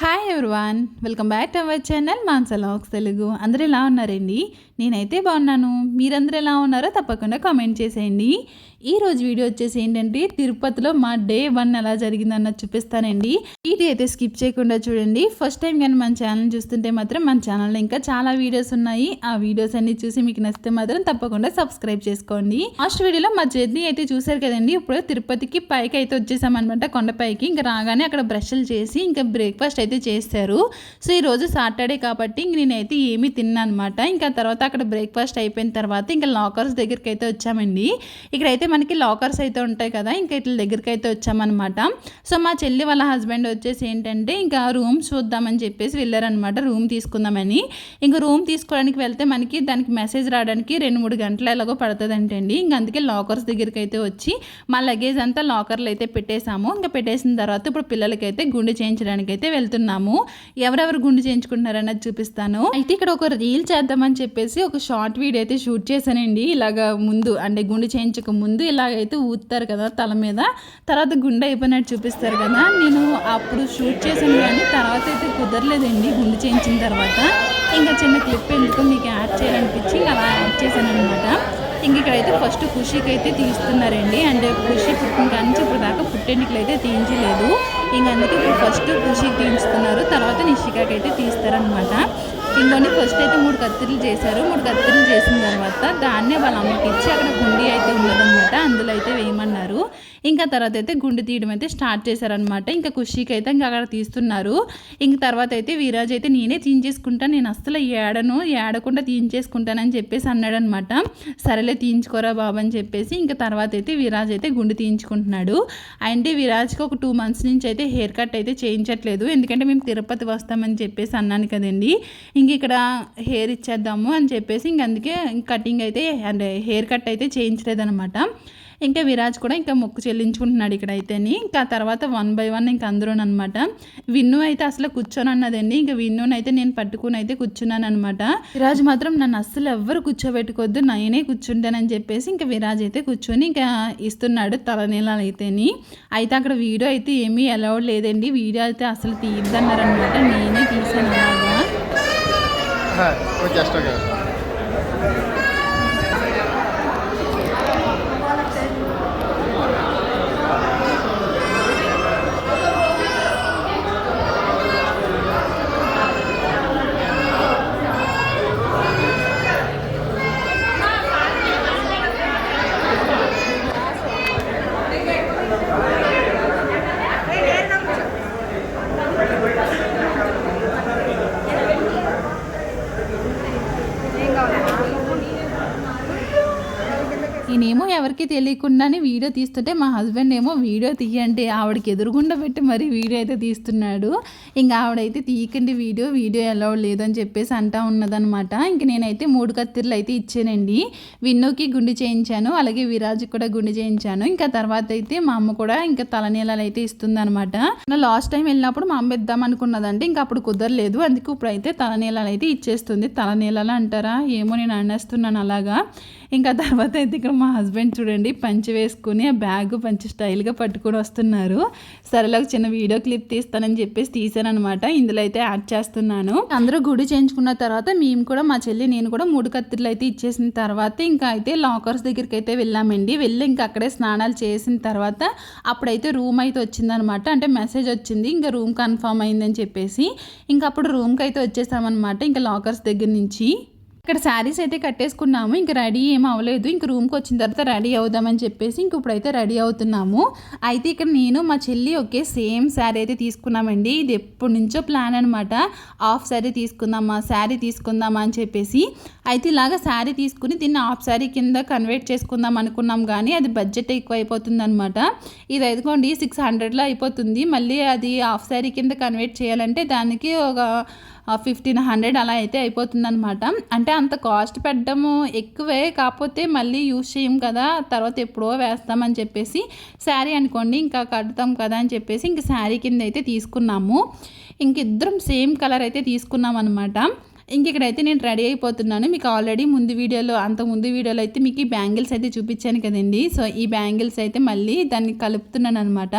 Hi everyone welcome back to our channel మాన్సలాక్స్ Telugu అందరూ ఎలా ఉన్నారండి? నేనైతే బాగున్నాను. మీరందరూ ఎలా ఉన్నారో తప్పకుండా కామెంట్ చేసేయండి. ఈరోజు వీడియో వచ్చేసి ఏంటంటే తిరుపతిలో మా డే వన్ ఎలా జరిగిందన్నది చూపిస్తానండి. వీడియో అయితే స్కిప్ చేయకుండా చూడండి. ఫస్ట్ టైం కానీ మన ఛానల్ చూస్తుంటే మాత్రం మన ఛానల్లో ఇంకా చాలా వీడియోస్ ఉన్నాయి. ఆ వీడియోస్ అన్ని చూసి మీకు నచ్చితే మాత్రం తప్పకుండా సబ్స్క్రైబ్ చేసుకోండి. లాస్ట్ వీడియోలో మా జర్నీ అయితే చూసారు కదండి. ఇప్పుడు తిరుపతికి పైకి అయితే వచ్చేసామన్నమాట. కొండపైకి. ఇంకా రాగానే అక్కడ బ్రష్లు చేసి ఇంకా బ్రేక్ఫాస్ట్ అయితే చేస్తారు సో ఈ రోజు సాటర్డే కాబట్టి ఇంక నేనైతే ఏమీ తిన్నాను అనమాట ఇంకా తర్వాత అక్కడ బ్రేక్ఫాస్ట్ అయిపోయిన తర్వాత ఇంకా లాకర్స్ దగ్గరికి అయితే వచ్చామండి. ఇక్కడైతే మనకి లాకర్స్ అయితే ఉంటాయి కదా ఇంకా ఇట్ల దగ్గరికి అయితే వచ్చామన్నమాట. సో మా చెల్లి వాళ్ళ హస్బెండ్ వచ్చేసి ఏంటంటే ఇంకా రూమ్ చూద్దామని చెప్పేసి వెళ్ళారనమాట రూమ్ తీసుకుందామని. ఇంకా రూమ్ తీసుకోవడానికి వెళ్తే మనకి దానికి మెసేజ్ రావడానికి రెండు మూడు గంటలు ఎలాగో పడుతుందంటండి. ఇంకా అందుకే లాకర్స్ దగ్గరికి అయితే వచ్చి మా లగేజ్ అంతా లాకర్లు అయితే పెట్టేశాము. ఇంకా పెట్టేసిన తర్వాత ఇప్పుడు పిల్లలకైతే గుండె చేయించడానికి అయితే వెళ్తున్నాము ఎవరెవరు గుండు చేయించుకుంటున్నారన్నది చూపిస్తాను. అయితే ఇక్కడ ఒక రీల్ చేద్దామని చెప్పేసి ఒక షార్ట్ వీడియో అయితే షూట్ చేశానండి. ఇలాగా ముందు అంటే గుండు చేయించక ముందు ఇలాగైతే ఊతారు కదా తల మీద. తర్వాత గుండె అయిపోయినట్టు చూపిస్తారు కదా. నేను అప్పుడు షూట్ చేశాను కానీ తర్వాత అయితే కుదరలేదండి గుండు చేయించిన తర్వాత. ఇంకా చిన్న క్లిప్ ఎందుకు మీకు యాడ్ చేయాలనిపించి ఇంకా అలా యాడ్ చేశాను అనమాట ఇంక ఇక్కడైతే ఫస్ట్ ఖుషికి అయితే తీస్తున్నారండి. అంటే ఖుషి పుట్టిన కానీ ఇప్పుడు దాకా పుట్టెంటికలు అయితే తీయించలేదు. ఇంక అందుకే ఇప్పుడు ఫస్ట్ ఖుషికి తీయించుతున్నారు. తర్వాత నిషికాకి అయితే తీస్తారనమాట ఇంకొన్ని ఫస్ట్ అయితే మూడు కత్తిరిలు చేశారు. మూడు కత్తిరిలు చేసిన తర్వాత దాన్నే వాళ్ళ అమ్మకి ఇచ్చి అక్కడ గుండి అయితే ఉన్నదనమాట అందులో అయితే వేయమన్నారు. ఇంకా తర్వాత అయితే గుండు తీయడం అయితే స్టార్ట్ చేశారనమాట ఇంకా ఖుషీకి అయితే ఇంకా అక్కడ తీస్తున్నారు. ఇంక తర్వాత అయితే వీరాజ్ అయితే నేనే తీయించేసుకుంటాను నేను అస్సలు ఏడను ఏడకుండా తీయించేసుకుంటానని చెప్పేసి అన్నాడనమాట సరేలే తీయించుకోరా బాబు అని చెప్పేసి ఇంకా తర్వాత అయితే విరాజ్ అయితే గుండు తీయించుకుంటున్నాడు. అంటే విరాజ్కి ఒక టూ మంత్స్ నుంచి అయితే హెయిర్ కట్ అయితే చేయించట్లేదు. ఎందుకంటే మేము తిరుపతి వస్తామని చెప్పేసి అన్నాను కదండి. ఇంక ఇక్కడ హెయిర్ ఇచ్చేద్దాము అని చెప్పేసి ఇంక అందుకే కటింగ్ అయితే అంటే హెయిర్ కట్ అయితే చేయించలేదనమాట ఇంకా విరాజ్ కూడా ఇంకా మొక్కు చెల్లించుకుంటున్నాడు ఇక్కడ అయితేని ఇంకా తర్వాత వన్ బై వన్ ఇంకా అందరూ అనమాట విన్ను అయితే అసలు కూర్చొని అన్నదండి ఇంకా విన్నుని అయితే నేను పట్టుకుని అయితే కూర్చున్నాను అనమాట విరాజ్ మాత్రం నన్ను అస్సలు ఎవ్వరు కూర్చోబెట్టుకోవద్దు నేనే కూర్చుంటానని చెప్పేసి ఇంకా విరాజ్ అయితే కూర్చొని ఇంకా ఇస్తున్నాడు తలనీళ్ళు అయితేని. అయితే అక్కడ వీడియో అయితే ఏమీ అలౌడ్ లేదండి. వీడియో అయితే అసలు తీయద్దన్నారనమాట నేనే తీసాను అలాగా হ্যাঁ ওই ক্যাশ টাকা ఎవరికి తెలియకుండానే వీడియో తీస్తుంటే మా హస్బెండ్ ఏమో వీడియో తీయండి ఆవిడకి ఎదురుగుండా పెట్టి మరీ వీడియో అయితే తీస్తున్నాడు. ఇంకా ఆవిడైతే తీయకండి వీడియో వీడియో ఎలా లేదని చెప్పేసి అంటా ఉన్నదనమాట ఇంక నేనైతే మూడు కత్తిర్లు అయితే ఇచ్చానండి. విన్నోకి గుండె చేయించాను అలాగే విరాజ్కి కూడా గుండె చేయించాను. ఇంకా తర్వాత అయితే మా అమ్మ కూడా ఇంకా తలనీళ్ళలు అయితే ఇస్తుందనమాట లాస్ట్ టైం వెళ్ళినప్పుడు మా అమ్మ ఇద్దాం అనుకున్నదంటే ఇంకా అప్పుడు కుదరలేదు. అందుకే ఇప్పుడు అయితే తలనీళ్ళలు అయితే ఇచ్చేస్తుంది. తలనీళ్ళలు అంటారా? ఏమో నేను అనేస్తున్నాను అలాగా. ఇంకా తర్వాత అయితే ఇక్కడ మా హస్బెండ్ చూడండి పంచి వేసుకుని ఆ బ్యాగ్ పంచి స్టైల్గా పట్టుకొని వస్తున్నారు. సరేలో ఒక చిన్న వీడియో క్లిప్ తీస్తానని చెప్పేసి తీసాను అనమాట ఇందులో అయితే యాడ్ చేస్తున్నాను. అందరూ గుడి చేయించుకున్న తర్వాత మేము కూడా మా చెల్లి నేను కూడా మూడు కత్తిర్లు అయితే ఇచ్చేసిన తర్వాత ఇంకా అయితే లాకర్స్ దగ్గరికి అయితే వెళ్ళామండి. వెళ్ళి ఇంకా అక్కడే స్నానాలు చేసిన తర్వాత అప్పుడైతే రూమ్ అయితే వచ్చిందనమాట అంటే మెసేజ్ వచ్చింది ఇంకా రూమ్ కన్ఫర్మ్ అయిందని చెప్పేసి. ఇంకా అప్పుడు రూమ్కి అయితే వచ్చేసామన్నమాట ఇంకా లాకర్స్ దగ్గర నుంచి. ఇక్కడ శారీస్ అయితే కట్టేసుకున్నాము. ఇంక రెడీ ఏం అవ్వలేదు ఇంక రూమ్కి వచ్చిన తర్వాత రెడీ అవుదామని చెప్పేసి ఇంక ఇప్పుడైతే రెడీ అవుతున్నాము. అయితే ఇక్కడ నేను మా చెల్లి ఒకే సేమ్ శారీ అయితే తీసుకున్నామండి. ఇది ఎప్పటి నుంచో ప్లాన్ అనమాట హాఫ్ శారీ తీసుకుందామా శారీ తీసుకుందామా అని చెప్పేసి. అయితే ఇలాగ శారీ తీసుకుని దీన్ని హాఫ్ శారీ కింద కన్వర్ట్ చేసుకుందాం అనుకున్నాం. కానీ అది బడ్జెట్ ఎక్కువ అయిపోతుంది అనమాట ఇది అయిపోండి సిక్స్ హండ్రెడ్లో అయిపోతుంది. మళ్ళీ అది హాఫ్ శారీ కింద కన్వర్ట్ చేయాలంటే దానికి ఒక ఫిఫ్టీన్ హండ్రెడ్ అలా అయితే అయిపోతుందనమాట అంటే అంత కాస్ట్ పెట్టడము ఎక్కువే కాకపోతే మళ్ళీ యూజ్ చేయం కదా తర్వాత ఎప్పుడో వేస్తామని చెప్పేసి శారీ అనుకోండి ఇంకా కడతాం కదా అని చెప్పేసి ఇంక శారీ కింద అయితే తీసుకున్నాము. ఇంక ఇద్దరం సేమ్ కలర్ అయితే తీసుకున్నాం అనమాట ఇంక ఇక్కడైతే నేను రెడీ అయిపోతున్నాను. మీకు ఆల్రెడీ ముందు వీడియోలో అంత ముందు వీడియోలో అయితే మీకు ఈ బ్యాంగిల్స్ అయితే చూపించాను కదండి. సో ఈ బ్యాంగిల్స్ అయితే మళ్ళీ దాన్ని కలుపుతున్నాను అనమాట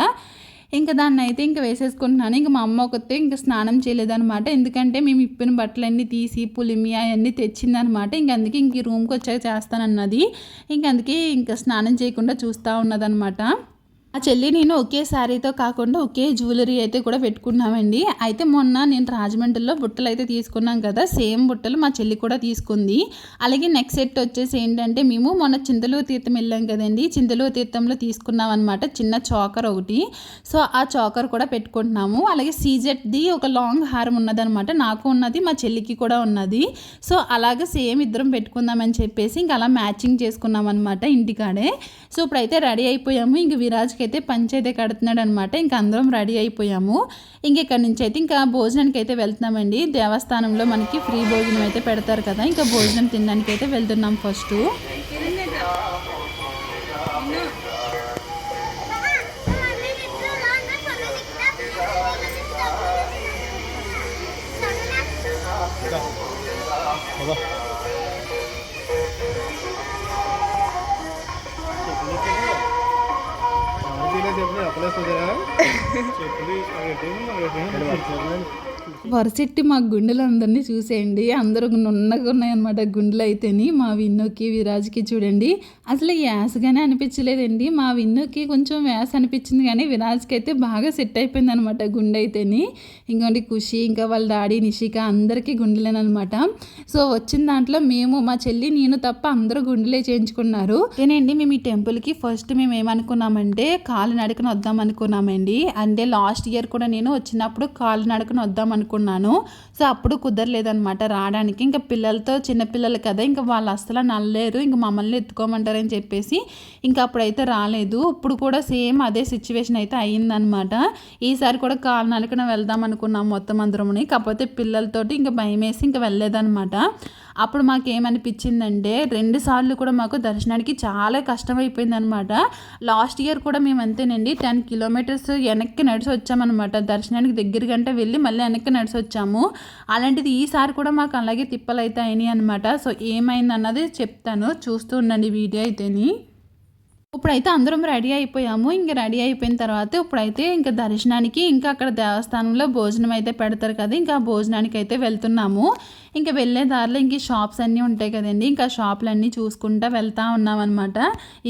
ఇంకా దాన్ని అయితే ఇంకా వేసేసుకుంటున్నాను. ఇంకా మా అమ్మ ఒకతే ఇంకా స్నానం చేయలేదనమాట ఎందుకంటే మేము ఇప్పిన బట్టలన్నీ తీసి పులిమి అవన్నీ తెచ్చిందనమాట ఇంక అందుకే ఇంక ఈ రూమ్కి వచ్చాక చేస్తానన్నది. ఇంక అందుకే ఇంకా స్నానం చేయకుండా చూస్తూ ఉన్నదనమాట ఆ చెల్లి నేను ఒకే శారీతో కాకుండా ఒకే జ్యువెలరీ అయితే కూడా పెట్టుకున్నామండి. అయితే మొన్న నేను రాజమండ్రిలో బుట్టలు అయితే తీసుకున్నాం కదా సేమ్ బుట్టలు మా చెల్లి కూడా తీసుకుంది. అలాగే నెక్స్ట్ సెట్ వచ్చేసి ఏంటంటే మేము మొన్న చింతలు తీర్థం వెళ్ళాం కదండి చింతలు తీర్థంలో తీసుకున్నాం అనమాట చిన్న చాకర్ ఒకటి. సో ఆ చాకర్ కూడా పెట్టుకుంటున్నాము. అలాగే సీజెట్ది ఒక లాంగ్ హారం ఉన్నదనమాట నాకు ఉన్నది మా చెల్లికి కూడా ఉన్నది. సో అలాగే సేమ్ ఇద్దరం పెట్టుకుందామని చెప్పేసి ఇంకా అలా మ్యాచింగ్ చేసుకున్నాం అనమాట ఇంటికాడే. సో ఇప్పుడైతే రెడీ అయిపోయాము ఇంక విరాజ్ విరాజ్కి అయితే పంచైతే అయితే కడుతున్నాడు అనమాట ఇంకా అందరం రెడీ అయిపోయాము. ఇంక ఇక్కడ నుంచి అయితే ఇంకా భోజనానికి అయితే వెళ్తున్నామండి. దేవస్థానంలో మనకి ఫ్రీ భోజనం అయితే పెడతారు కదా ఇంకా భోజనం తినడానికి అయితే వెళ్తున్నాం ఫస్ట్. బాబా చెప్పులు చెప్పలేదు చెప్పులు వరసెట్టి మా గుండెలు అందరినీ చూసేయండి. అందరూ నున్నగా ఉన్నాయన్నమాట గుండెలు అయితేని మా విన్నుకి విరాజ్కి చూడండి. అసలు యాసగానే అనిపించలేదండి. మా విన్నుకి కొంచెం వ్యాస అనిపించింది కానీ విరాజ్కి అయితే బాగా సెట్ అయిపోయింది అనమాట గుండె అయితేని ఇంకోటి ఖుషి ఇంకా వాళ్ళ డాడీ నిషిక అందరికీ గుండెలేనమాట సో వచ్చిన దాంట్లో మేము మా చెల్లి నేను తప్ప అందరూ గుండెలే చేయించుకున్నారు. ఏనండి మేము ఈ టెంపుల్కి ఫస్ట్ మేము ఏమనుకున్నామంటే కాలు నడకన వద్దాం అనుకున్నామండి అంటే లాస్ట్ ఇయర్ కూడా నేను వచ్చినప్పుడు కాలు నడకన వద్దాం అనుకున్నాను. సో అప్పుడు కుదరలేదనమాట రావడానికి. ఇంకా పిల్లలతో చిన్నపిల్లలు కదా ఇంకా వాళ్ళు అస్సలు నల్లలేరు. ఇంకా మమ్మల్ని ఎత్తుకోమంటారని చెప్పేసి ఇంకా అప్పుడైతే రాలేదు. ఇప్పుడు కూడా సేమ్ అదే సిచ్యువేషన్ అయితే అయ్యిందనమాట ఈసారి కూడా కాలు నడకన వెళ్దాం అనుకున్నాం మొత్తం అందరముని. కాకపోతే పిల్లలతోటి ఇంకా భయం వేసి ఇంకా వెళ్ళలేదనమాట అప్పుడు మాకు ఏమనిపించిందంటే రెండు సార్లు కూడా మాకు దర్శనానికి చాలా కష్టమైపోయింది అనమాట లాస్ట్ ఇయర్ కూడా మేము అంతేనండి టెన్ కిలోమీటర్స్ వెనక్కి నడిచి వచ్చామన్నమాట దర్శనానికి దగ్గర గంట వెళ్ళి మళ్ళీ వెనక్కి నడిచి వచ్చాము అలాంటిది ఈసారి కూడా మాకు అలాగే తిప్పలు అయితే అయినాయి అనమాట సో ఏమైంది అన్నది చెప్తాను. చూస్తూ ఉండండి వీడియో అయితేని. ఇప్పుడైతే అందరం రెడీ అయిపోయాము. ఇంకా రెడీ అయిపోయిన తర్వాత ఇప్పుడైతే ఇంకా దర్శనానికి ఇంకా అక్కడ దేవస్థానంలో భోజనం అయితే పెడతారు కదా ఇంకా భోజనానికి అయితే వెళ్తున్నాము. ఇంకా వెళ్ళే దారిలో ఇంక షాప్స్ అన్నీ ఉంటాయి కదండి. ఇంకా షాపులన్నీ చూసుకుంటూ వెళ్తా ఉన్నాం అనమాట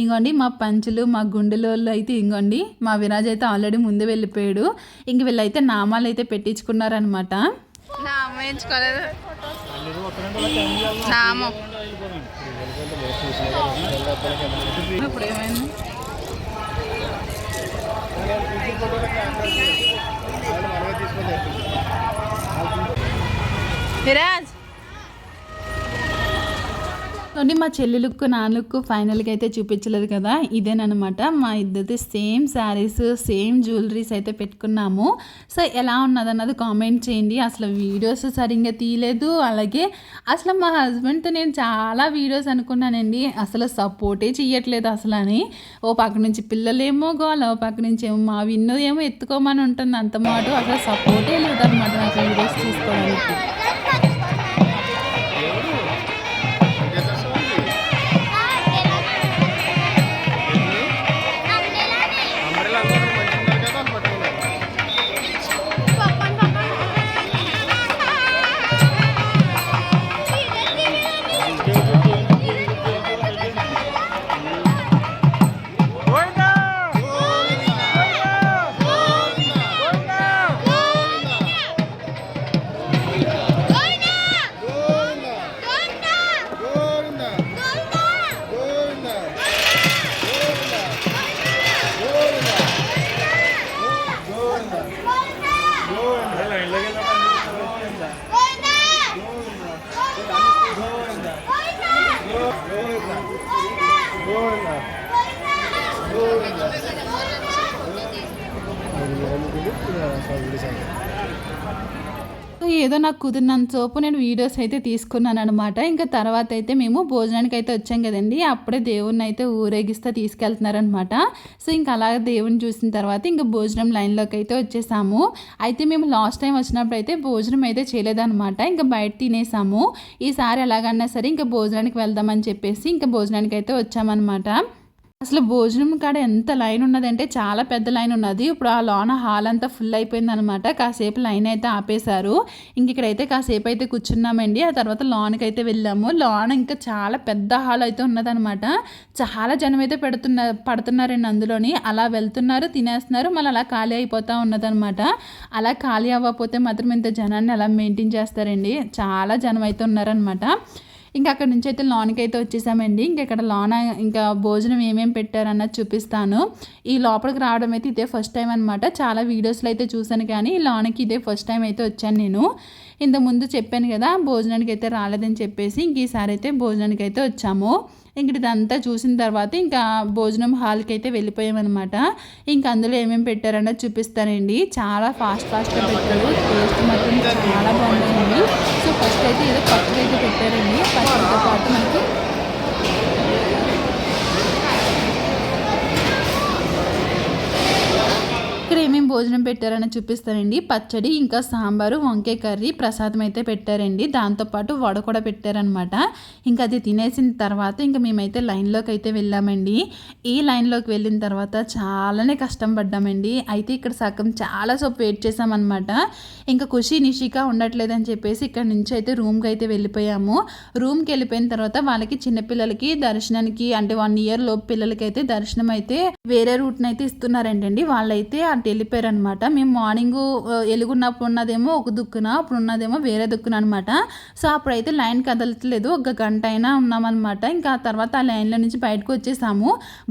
ఇంకోండి మా పంచులు మా గుండెలోళ్ళు అయితే ఇంకోండి మా విరాజ్ అయితే ఆల్రెడీ ముందు వెళ్ళిపోయాడు. ఇంక వీళ్ళైతే నామాలు అయితే పెట్టించుకున్నారనమాట నామం ఎంచుకోలేదు నామం. ఇప్పుడు ఏమైంది విరాజ్ చూడండి మా చెల్లి లుక్ నా లుక్ ఫైనల్గా అయితే చూపించలేదు కదా? ఇదేనమాట మా ఇద్దరిది సేమ్ శారీస్ సేమ్ జ్యువెలరీస్ అయితే పెట్టుకున్నాము. సో ఎలా ఉన్నది అన్నది కామెంట్ చేయండి. అసలు వీడియోస్ సరిగ్గా తీయలేదు. అలాగే అసలు మా హస్బెండ్తో నేను చాలా వీడియోస్ అనుకున్నానండి. అసలు సపోర్టే చెయ్యట్లేదు అసలు అని ఓ పక్క నుంచి పిల్లలేమో గోల ఓ పక్క నుంచి ఏమో మా విన్నో ఏమో ఎత్తుకోమని ఉంటుంది అంత మాట. అసలు సపోర్టే లేదన్నమాట నాకు వీడియోస్ తీసుకోవడానికి. ఏదో నాకు కుదిరినంత సోపు నేను వీడియోస్ అయితే తీసుకున్నాను అనమాట ఇంకా తర్వాత అయితే మేము భోజనానికి అయితే వచ్చాం కదండి. అప్పుడే దేవుణ్ణి అయితే ఊరేగిస్తా తీసుకెళ్తున్నారనమాట సో ఇంకా అలాగే దేవుని చూసిన తర్వాత ఇంకా భోజనం లైన్లోకి అయితే వచ్చేసాము. అయితే మేము లాస్ట్ టైం వచ్చినప్పుడు అయితే భోజనం అయితే చేయలేదన్నమాట. ఇంకా బయట తినేసాము. ఈసారి ఎలాగన్నా సరే ఇంకా భోజనానికి వెళ్దామని చెప్పేసి ఇంకా భోజనానికి అయితే వచ్చామన్నమాట. అసలు భోజనం కాడ ఎంత లైన్ ఉన్నదంటే చాలా పెద్ద లైన్ ఉన్నది. ఇప్పుడు ఆ లోన హాల్ అంతా ఫుల్ అయిపోయింది అనమాట కాసేపు లైన్ అయితే ఆపేశారు. ఇంక ఇక్కడైతే కాసేపు అయితే కూర్చున్నామండి. ఆ తర్వాత లోన్కి అయితే వెళ్ళాము. లోన ఇంకా చాలా పెద్ద హాల్ అయితే ఉన్నదనమాట చాలా జనం అయితే పెడుతున్న పడుతున్నారండి అందులోని. అలా వెళ్తున్నారు తినేస్తున్నారు. మళ్ళీ అలా ఖాళీ అయిపోతూ ఉన్నదనమాట అలా ఖాళీ అవ్వకపోతే మాత్రం ఇంత జనాన్ని అలా మెయింటైన్ చేస్తారండి? చాలా జనం అయితే ఉన్నారనమాట ఇంకా అక్కడ నుంచి అయితే లోన్కి అయితే వచ్చేసామండి. ఇంకా ఇక్కడ లోన ఇంకా భోజనం ఏమేమి పెట్టారన్నది చూపిస్తాను. ఈ లోపలికి రావడం అయితే ఇదే ఫస్ట్ టైం అనమాట చాలా వీడియోస్లో అయితే చూశాను కానీ ఈ లోనకి ఇదే ఫస్ట్ టైం అయితే వచ్చాను నేను. ఇంతకుముందు చెప్పాను కదా భోజనానికి అయితే రాలేదని చెప్పేసి ఇంక ఈసారి అయితే భోజనానికి అయితే వచ్చాము. ఇంక ఇదంతా చూసిన తర్వాత ఇంకా భోజనం హాల్కి అయితే వెళ్ళిపోయామన్నమాట. ఇంకా అందులో ఏమేమి పెట్టారన్నది చూపిస్తానండి. చాలా ఫాస్ట్ ఫాస్ట్గా పెట్టారు. టేస్ట్ మాత్రం చాలా బాగుంటుంది సో ఫస్ట్ అయితే ఏదో పచ్చడి అయితే పెట్టారండి. పచ్చడితో పాటు మనకి ఇక్కడ ఏమేమి భోజనం పెట్టారని చూపిస్తానండి. పచ్చడి ఇంకా సాంబారు వంకాయ కర్రీ ప్రసాదం అయితే పెట్టారండి. దాంతోపాటు వడ కూడా పెట్టారనమాట ఇంకా అది తినేసిన తర్వాత ఇంకా మేమైతే లైన్లోకి అయితే వెళ్ళామండి. ఈ లైన్లోకి వెళ్ళిన తర్వాత చాలానే కష్టం పడ్డామండి అయితే ఇక్కడ సగం చాలా సేపు వెయిట్ చేసామన్నమాట ఇంకా ఖుషి నిషిక ఉండట్లేదని చెప్పేసి ఇక్కడ నుంచి అయితే రూమ్కి అయితే వెళ్ళిపోయాము. రూమ్కి వెళ్ళిపోయిన తర్వాత వాళ్ళకి చిన్నపిల్లలకి దర్శనానికి అంటే వన్ ఇయర్ లోపు పిల్లలకి అయితే దర్శనం అయితే వేరే రూట్ని అయితే ఇస్తున్నారంటండి. వాళ్ళైతే అంటే వెళ్ళిపోయారనమాట. మేము మార్నింగ్ ఎలుగున్నప్పుడు ఉన్నదేమో ఒక దుక్కున అప్పుడు ఉన్నదేమో వేరే దుక్కున అనమాట. సో అప్పుడైతే లైన్ కదలట్లేదు. ఒక గంట అయినా ఉన్నామన్నమాట ఇంకా తర్వాత ఆ లైన్లో నుంచి బయటకు వచ్చేసాము.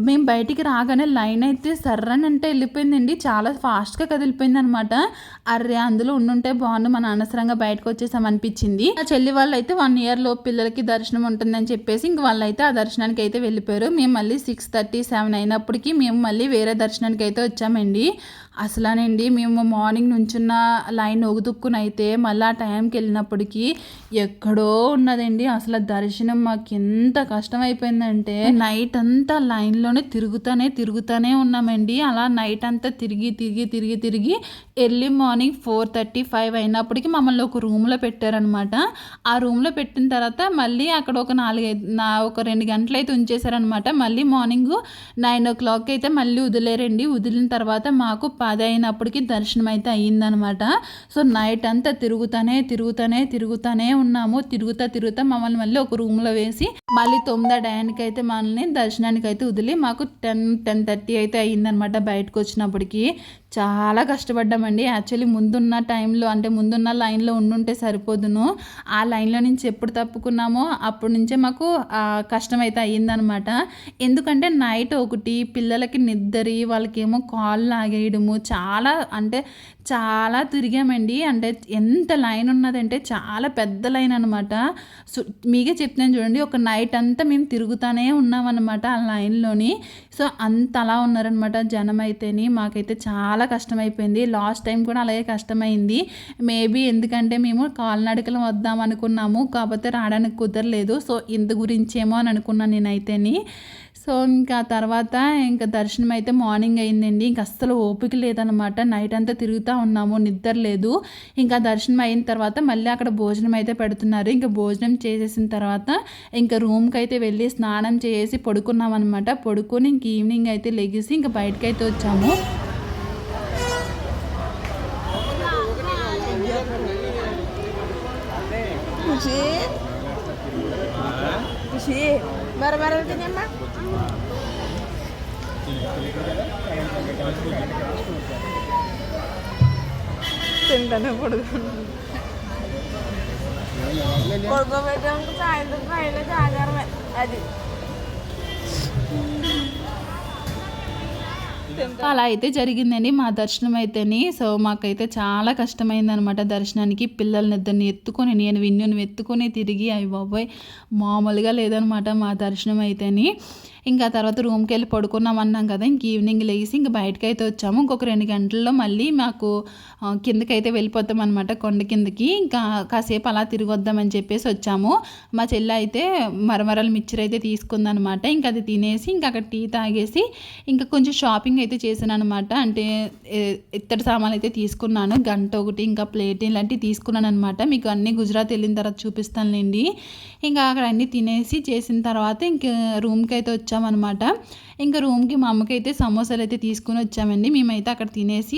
మేము బయటికి రాగానే లైన్ అయితే సర్రని అంటే వెళ్ళిపోయిందండి. చాలా ఫాస్ట్గా కదిలిపోయింది అనమాట అర్రే అందులో ఉండుంటే బాగుండు. మన అనవసరంగా బయటకు వచ్చేసాం అనిపించింది ఆ చెల్లి వాళ్ళు అయితే వన్ ఇయర్లో పిల్లలకి దర్శనం ఉంటుందని చెప్పేసి ఇంక వాళ్ళైతే ఆ దర్శనానికి అయితే వెళ్ళిపోయారు. మేము మళ్ళీ సిక్స్ థర్టీ సెవెన్ అయినప్పటికీ మేము మళ్ళీ వేరే దర్శనానికి అయితే వచ్చామండి. అసలానండి మేము మార్నింగ్ నుంచున్న లైన్ ఒగుదుక్కునైతే మళ్ళీ ఆ టైంకి వెళ్ళినప్పటికీ ఎక్కడో ఉన్నదండి. అసలు దర్శనం మాకు ఎంత కష్టం అయిపోయిందంటే నైట్ అంతా లైన్లోనే తిరుగుతానే తిరుగుతానే ఉన్నామండి. అలా నైట్ అంతా తిరిగి తిరిగి తిరిగి తిరిగి early morning four thirty five అయినప్పటికీ మమ్మల్ని ఒక రూమ్లో పెట్టారనమాట. ఆ రూమ్లో పెట్టిన తర్వాత మళ్ళీ అక్కడ ఒక నాలుగైదు నా ఒక రెండు గంటలు అయితే ఉంచేశారనమాట. మళ్ళీ మార్నింగ్ నైన్ ఓ క్లాక్ అయితే మళ్ళీ వదిలేరండి. వదిలిన తర్వాత మాకు పది అయినప్పటికీ దర్శనం అయితే అయ్యిందనమాట. సో నైట్ అంతా తిరుగుతానే తిరుగుతానే తిరుగుతానే ఉన్నాము. తిరుగుతా తిరుగుతా మమ్మల్ని మళ్ళీ ఒక రూమ్లో వేసి మళ్ళీ తొమ్మిది డయానికి అయితే మనల్ని దర్శనానికి అయితే వదిలి మాకు టెన్ టెన్ థర్టీ అయితే అయ్యిందనమాట బయటకు వచ్చినప్పటికీ. చాలా కష్టపడ్డామండి. యాక్చువల్లీ ముందున్న టైంలో అంటే ముందున్న లైన్లో ఉండుంటే సరిపోదును. ఆ లైన్లో నుంచి ఎప్పుడు తప్పుకున్నామో అప్పటి నుంచే మాకు కష్టం అయితే అయ్యిందనమాట. ఎందుకంటే నైట్ ఒకటి పిల్లలకి నిద్రి వాళ్ళకేమో కాళ్ళు లాగేయడము చాలా అంటే చాలా తిరిగామండి. అంటే ఎంత లైన్ ఉన్నదంటే చాలా పెద్ద లైన్ అనమాట సో మీకే చెప్తాను చూడండి ఒక నైట్ అంతా మేము తిరుగుతానే ఉన్నామన్నమాట ఆ లైన్లోని. సో అంత అలా ఉన్నారనమాట జనం అయితేని మాకైతే చాలా కష్టమైపోయింది. లాస్ట్ టైం కూడా అలాగే కష్టమైంది. మేబీ ఎందుకంటే మేము కాలినడకలు వద్దాం అనుకున్నాము. కాకపోతే రావడానికి కుదరలేదు. సో ఇందు గురించేమో అని అనుకున్నాను నేనైతేని. సో ఇంకా తర్వాత ఇంకా దర్శనం అయితే మార్నింగ్ అయిందండి. ఇంక అస్సలు ఓపిక లేదనమాట నైట్ అంతా తిరుగుతూ ఉన్నాము నిద్ర లేదు. ఇంకా దర్శనం అయిన తర్వాత మళ్ళీ అక్కడ భోజనం అయితే పెడుతున్నారు. ఇంకా భోజనం చేసేసిన తర్వాత ఇంకా రూమ్కి అయితే వెళ్ళి స్నానం చేసి పడుకున్నాం అనమాట పడుకొని ఇంక ఈవినింగ్ అయితే లెగిసి ఇంకా బయటకు అయితే వచ్చాము మరి మరి తినమ్మా? తింటానే పడుకుంటాను సాయంత్రం జాగారమే అది. అలా అయితే జరిగిందండి మా దర్శనం అయితేని. సో మాకైతే చాలా కష్టమైంది అనమాట దర్శనానికి. పిల్లల్ని ఇద్దరిని ఎత్తుకొని నేను విన్యుని ఎత్తుకొని తిరిగి అవి బాబోయ్ మామూలుగా లేదనమాట మా దర్శనం అయితేని. ఇంకా తర్వాత రూమ్కి వెళ్ళి పడుకున్నాం అన్నాం కదా ఇంక ఈవినింగ్ లేచి ఇంక బయటకు అయితే వచ్చాము. ఇంకొక రెండు గంటల్లో మళ్ళీ మాకు కిందకైతే వెళ్ళిపోతాం అనమాట కొండ కిందకి. ఇంకా కాసేపు అలా తిరిగొద్దామని చెప్పేసి వచ్చాము. మా చెల్లి అయితే మరమరాలు మిక్చర్ అయితే తీసుకుందనమాట ఇంకా అది తినేసి ఇంకా అక్కడ టీ తాగేసి ఇంకా కొంచెం షాపింగ్ అయితే చేశాను అనమాట అంటే ఇత్తడి సామాన్లు అయితే తీసుకున్నాను. గంట ఒకటి ఇంకా ప్లేట్ ఇలాంటివి తీసుకున్నాను అనమాట మీకు అన్నీ గుజరాత్ వెళ్ళిన తర్వాత చూపిస్తానులేండి. ఇంకా అక్కడ అన్నీ తినేసి చేసిన తర్వాత ఇంకా రూమ్కి అయితే వచ్చాము వచ్చామన్నమాట ఇంకా రూమ్కి మా అమ్మకైతే సమోసాలు అయితే తీసుకుని వచ్చామండి. మేమైతే అక్కడ తినేసి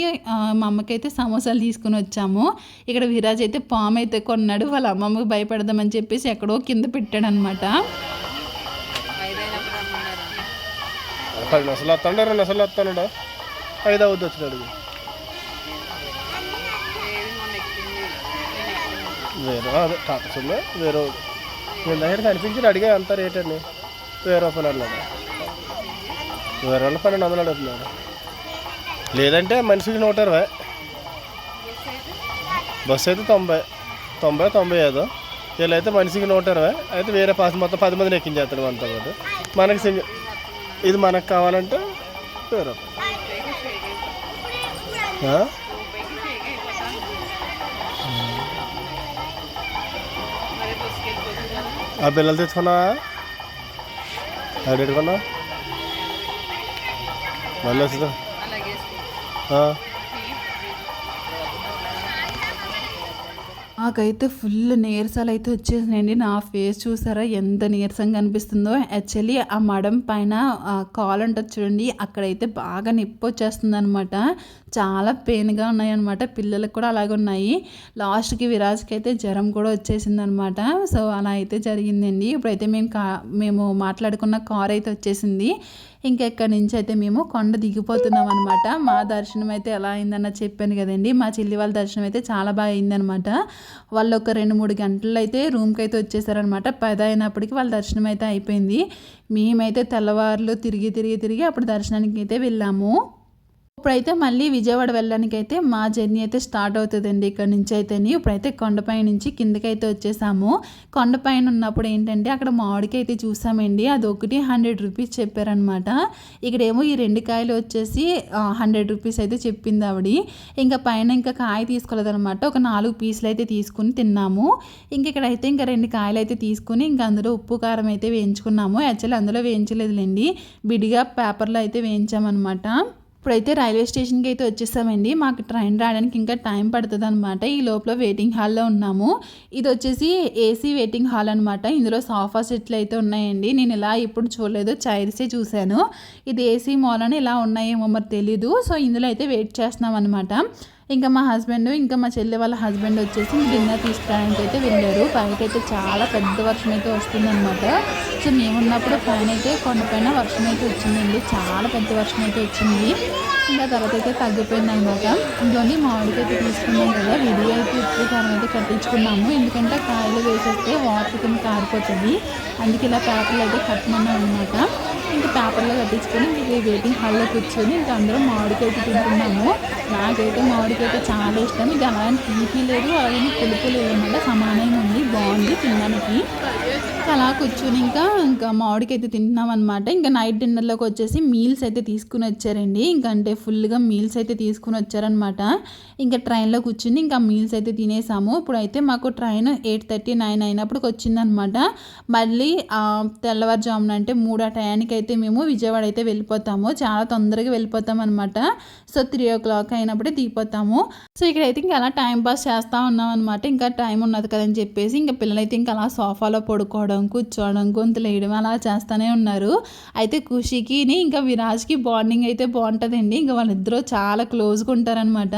మా అమ్మకైతే సమోసాలు తీసుకుని వచ్చాము. ఇక్కడ విరాజ్ అయితే పాము అయితే కొన్నాడు. వాళ్ళ అమ్మమ్మకి భయపడదామని చెప్పేసి ఎక్కడో కింద పెట్టాడు అనమాట వస్తాడు రెండు అసలు వస్తాడు ఐదు అవుద్ది వచ్చినాడు వేరే అదే వేరే నేను దగ్గర కనిపించి అడిగా అంత రేట్ అండి. వెయ్యి రూపాయలు అన్నాడు. వేరే వాళ్ళ పన్నెండు వందలు అడుగుతున్నాడు లేదంటే మనిషికి నూట ఇరవై. బస్సు అయితే తొంభై. తొంభై తొంభై ఐదు. వీళ్ళైతే మనిషికి నూట ఇరవై. అయితే వేరే పాస్ మొత్తం పది మందిని ఎక్కించేస్తాడు మనతో పాటు. మనకి సింగిల్ ఇది మనకు కావాలంటే వెయ్యి రూపాయలు ఆ? ఆ పిల్లలు తెచ్చుకున్నావా? కొన్నావా మళ్ళీ వస్తుందా? నాకైతే ఫుల్ నీరసాలు అయితే వచ్చేసినాయండి. నా ఫేస్ చూసారా? ఎంత నీరసంగా అనిపిస్తుందో. యాక్చువల్లీ ఆ మడం పైన కాల్ ఉంటుంది చూడండి. అక్కడైతే బాగా నొప్పి వచ్చేస్తుంది అనమాట చాలా పెయిన్గా ఉన్నాయన్నమాట. పిల్లలకు కూడా అలాగే ఉన్నాయి. లాస్ట్కి విరాజ్కి అయితే జ్వరం కూడా వచ్చేసింది అనమాట సో అలా అయితే జరిగిందండి. ఇప్పుడైతే మేము కా మేము మాట్లాడుకున్న కార్ అయితే వచ్చేసింది. ఇంకెక్కడి నుంచి అయితే మేము కొండ దిగిపోతున్నాం అనమాట మా దర్శనం అయితే ఎలా అయిందన్న చెప్పాను కదండి. మా చెల్లి వాళ్ళ దర్శనం అయితే చాలా బాగా అయిందనమాట వాళ్ళు ఒక రెండు మూడు గంటలు అయితే రూమ్కి అయితే వచ్చేసారనమాట పది అయినప్పటికీ వాళ్ళ దర్శనం అయితే అయిపోయింది. మేమైతే తెల్లవారులు తిరిగి తిరిగి తిరిగి అప్పుడు దర్శనానికి అయితే వెళ్ళాము. ఇప్పుడైతే మళ్ళీ విజయవాడ వెళ్ళడానికి అయితే మా జర్నీ అయితే స్టార్ట్ అవుతుందండి. ఇక్కడ నుంచి అయితేని ఇప్పుడైతే కొండపై నుంచి కిందకైతే వచ్చేసాము. కొండపైన ఉన్నప్పుడు ఏంటంటే అక్కడ మామిడికాయ అయితే చూసామండి. అది ఒకటి హండ్రెడ్ రూపీస్ చెప్పారనమాట ఇక్కడేమో ఈ రెండు కాయలు వచ్చేసి హండ్రెడ్ రూపీస్ అయితే చెప్పింది ఆవిడ. ఇంకా పైన ఇంకా కాయ తీసుకోలేదనమాట ఒక నాలుగు పీసులు అయితే తీసుకుని తిన్నాము. ఇంక ఇక్కడైతే ఇంకా రెండు కాయలు అయితే తీసుకుని ఇంకా అందులో ఉప్పు కారం అయితే వేయించుకున్నాము. యాక్చువల్లీ అందులో వేయించలేదులేండి. విడిగా పేపర్లో అయితే వేయించామన్నమాట. ఇప్పుడైతే రైల్వే స్టేషన్కి అయితే వచ్చేసామండి. మాకు ట్రైన్ రావడానికి ఇంకా టైం పడుతుంది అనమాట ఈ లోపల వెయిటింగ్ హాల్లో ఉన్నాము. ఇది వచ్చేసి ఏసీ వెయిటింగ్ హాల్ అనమాట ఇందులో సోఫా సెట్లు అయితే ఉన్నాయండి. నేను ఇలా ఇప్పుడు చూడలేదు. చైర్సే చూశాను. ఇది ఏసీ మాల్ అని ఇలా ఉన్నాయేమో మరి తెలీదు. సో ఇందులో అయితే వెయిట్ చేస్తున్నాం అనమాట ఇంకా మా హస్బెండ్ ఇంకా మా చెల్లి వాళ్ళ హస్బెండ్ వచ్చేసి డిన్నర్ తీసుకురావడానికి అయితే వెళ్ళారు. పైకి అయితే చాలా పెద్ద వర్షం అయితే వస్తుందన్నమాట. సో మేమున్నప్పుడు పైన అయితే కొండపైన వర్షం అయితే వచ్చిందండి. చాలా పెద్ద వర్షం అయితే వచ్చింది. ఇంకా తర్వాత అయితే తగ్గిపోయింది అనమాట ఇంకొని మామిడికి అయితే తీసుకున్నాం కదా. విడిగా అయితే ఉప్పు కారం అయితే కట్టించుకున్నాము. ఎందుకంటే కాయలు వేసేస్తే వాటర్ కింద కారిపోతుంది. అందుకే ఇలా పేపర్లు అయితే కట్టమన్నాం అనమాట ఇంకా పేపర్లో కట్టించుకొని మీకు వెయిటింగ్ హాల్లో కూర్చొని ఇంకా అందరం మామిడికాయ తింటున్నాము. నాకైతే మామిడికాయ చాలా ఇష్టం. ఇంకా అలాగే తీపి లేదు అలాగే పులుపు లేదు అనమాట సమానంగా ఉంది బాగుంది తినడానికి. ఇంకా అలా కూర్చొని ఇంకా ఇంకా మామిడికైతే అయితే తింటున్నాం అనమాట ఇంకా నైట్ డిన్నర్లోకి వచ్చేసి మీల్స్ అయితే తీసుకుని వచ్చారండి. ఇంకా అంటే ఫుల్గా మీల్స్ అయితే తీసుకుని వచ్చారనమాట ఇంకా ట్రైన్లో కూర్చుని ఇంకా మీల్స్ అయితే తినేసాము. ఇప్పుడైతే మాకు ట్రైన్ ఎయిట్ థర్టీ నైన్ అయినప్పటికి వచ్చిందనమాట మళ్ళీ తెల్లవారుజామున అంటే మూడు ఆ టయానికి అయితే మేము విజయవాడ అయితే వెళ్ళిపోతాము. చాలా తొందరగా వెళ్ళిపోతాం అనమాట సో త్రీ ఓ క్లాక్ అయినప్పుడే దిగిపోతాము. సో ఇక్కడైతే ఇంకా అలా టైం పాస్ చేస్తూ ఉన్నాం అనమాట ఇంకా టైం ఉన్నది కదని చెప్పేసి ఇంకా పిల్లలైతే ఇంకా అలా సోఫాలో పడుకోవడం కూర్చోవడం గొంతులు వేయడం అలా చేస్తూనే ఉన్నారు. అయితే ఖుషికి ఇంకా విరాజ్కి బాండింగ్ అయితే బాగుంటుందండి. ఇంకా వాళ్ళిద్దరూ చాలా క్లోజ్గా ఉంటారనమాట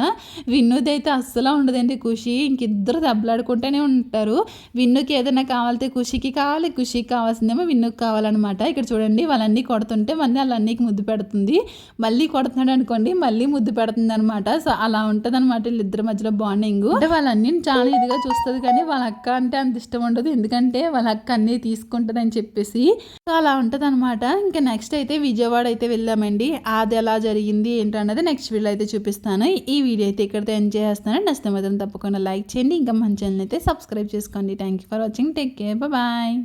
విన్నుది అయితే అస్సలు ఉండదండి ఖుషి. ఇంకిద్దరు దెబ్బలాడుకుంటూనే ఉంటారు. విన్నుకి ఏదైనా కావాలితే ఖుషికి కావాలి ఖుషికి కావాల్సిందేమో విన్నుకి కావాలన్నమాట. ఇక్కడ చూడండి వాళ్ళన్నీ కొడుతుంటే మళ్ళీ వాళ్ళన్నీకి ముద్దు పెడుతుంది. మళ్ళీ కొడుతున్నాడు అనుకోండి మళ్ళీ ముద్దు పెడుతుంది అనమాట సో అలా ఉంటుంది అనమాట వీళ్ళిద్దరి మధ్యలో బాండింగ్ అంటే వాళ్ళన్నీ చాలా ఇదిగా చూస్తుంది కానీ వాళ్ళ అక్క అంటే అంత ఇష్టం ఉండదు. ఎందుకంటే వాళ్ళ అక్క అన్ని అన్నీ తీసుకుంటుందని చెప్పేసి సో అలా ఉంటుంది అనమాట ఇంకా నెక్స్ట్ అయితే విజయవాడ అయితే వెళ్ళామండి. అది ఎలా జరిగింది ఏంటన్నది నెక్స్ట్ వీడియో అయితే చూపిస్తాను. ఈ వీడియో అయితే ఇక్కడితో ఎంజాయ్ చేస్తాను. నచ్చితే మాత్రం తప్పకుండా లైక్ చేయండి. ఇంకా మన ఛానల్ అయితే సబ్స్క్రైబ్ చేసుకోండి. Thank you for watching take care bye